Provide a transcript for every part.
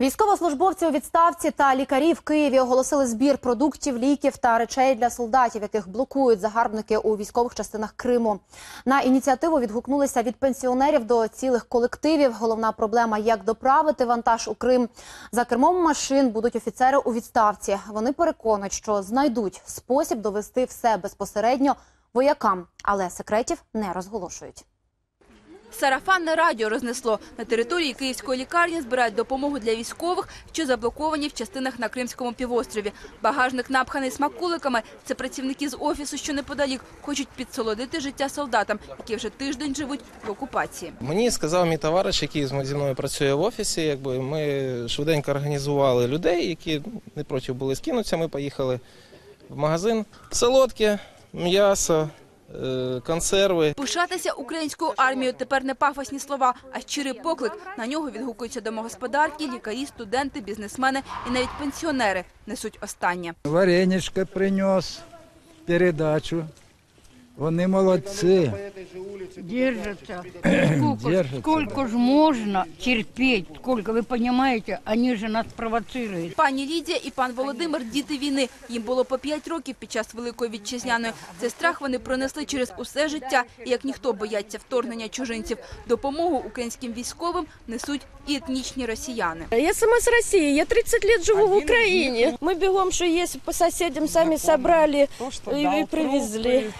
Військовослужбовці у відставці та лікарі в Києві оголосили збір продуктів, ліків та речей для солдатів, яких блокують загарбники у військових частинах Криму. На ініціативу відгукнулися від пенсіонерів до цілих колективів. Головна проблема як доправити вантаж у Крим. За кермом машин будуть офіцери у відставці. Вони переконують, що знайдуть спосіб довести все безпосередньо воякам, але секретів не розголошують. Сарафанне радіо рознесло. На території київської лікарні збирають допомогу для військових, що заблоковані в частинах на Кримському півострові. Багажник напханий смакуликами. Це працівники з офісу, що неподалік, хочуть підсолодити життя солдатам, які вже тиждень живуть в окупації. Мені сказав мій товариш, який зі мною працює в офісі. Якби ми швиденько організували людей, які не проти були скинутися. Ми поїхали в магазин. Солодке, м'ясо, консерви. Пишатися українською армією тепер не пафосні слова, а щирий поклик. На нього відгукуються домогосподарки, лікарі, студенти, бізнесмени і навіть пенсіонери несуть останнє. Вареничка принес, передачу. Вони молодці. Держатся. Сколько, Держатся, сколько ж можно терпеть? Сколько, вы понимаете, они же нас провоцируют. Пані Лідія і пан Володимир – діти війни. Їм було по 5 років під час Великої Вітчизняної. Цей страх вони пронесли через усе життя. І як ніхто бояться вторгнення чужинців. Допомогу українським військовим несуть і етнічні росіяни. Я сама с России, я 30 лет живу в Украине. Мы бегом, что есть, по соседям сами собрали То, что и, да, и привезли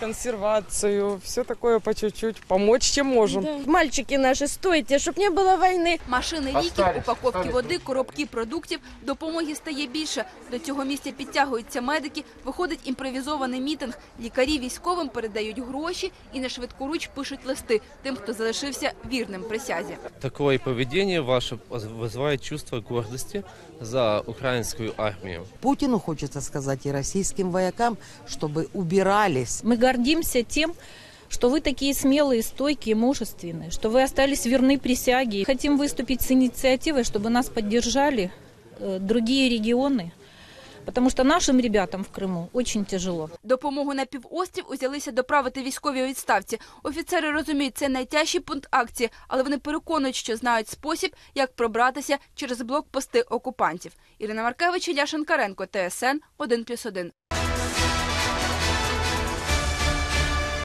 крупы, консервацию, все такое по чуть-чуть, помочь чем можем. Да. Мальчики наши, стойте, чтобы не было войны. Машини ліків, упаковки води, коробки продуктів. Допомоги стає більше. До цього місця підтягуються медики. Виходить імпровізований мітинг. Лікарі військовим передають гроші і на швидкоруч пишуть листи тим, хто залишився вірним присязі. Такое поведение ваше вызывает чувство гордости за украинскую армию. Путину хочется сказать и российским воякам, чтобы убирались. Мы гордимся тем, что вы такие смелые, стойкие, мужественные, что вы остались верны присяге. Хотим выступить с инициативой, чтобы нас поддержали э, другие регионы, потому что нашим ребятам в Крыму очень тяжело. Допомогу на півострів узялися доправити військові у відставці. Офіцери розуміють, це найтяжчий пункт акції, але вони переконують, що знають спосіб, як пробратися через блокпости окупантів. Ірина Маркевич, Ілля Шанкаренко, ТСН 1+,1.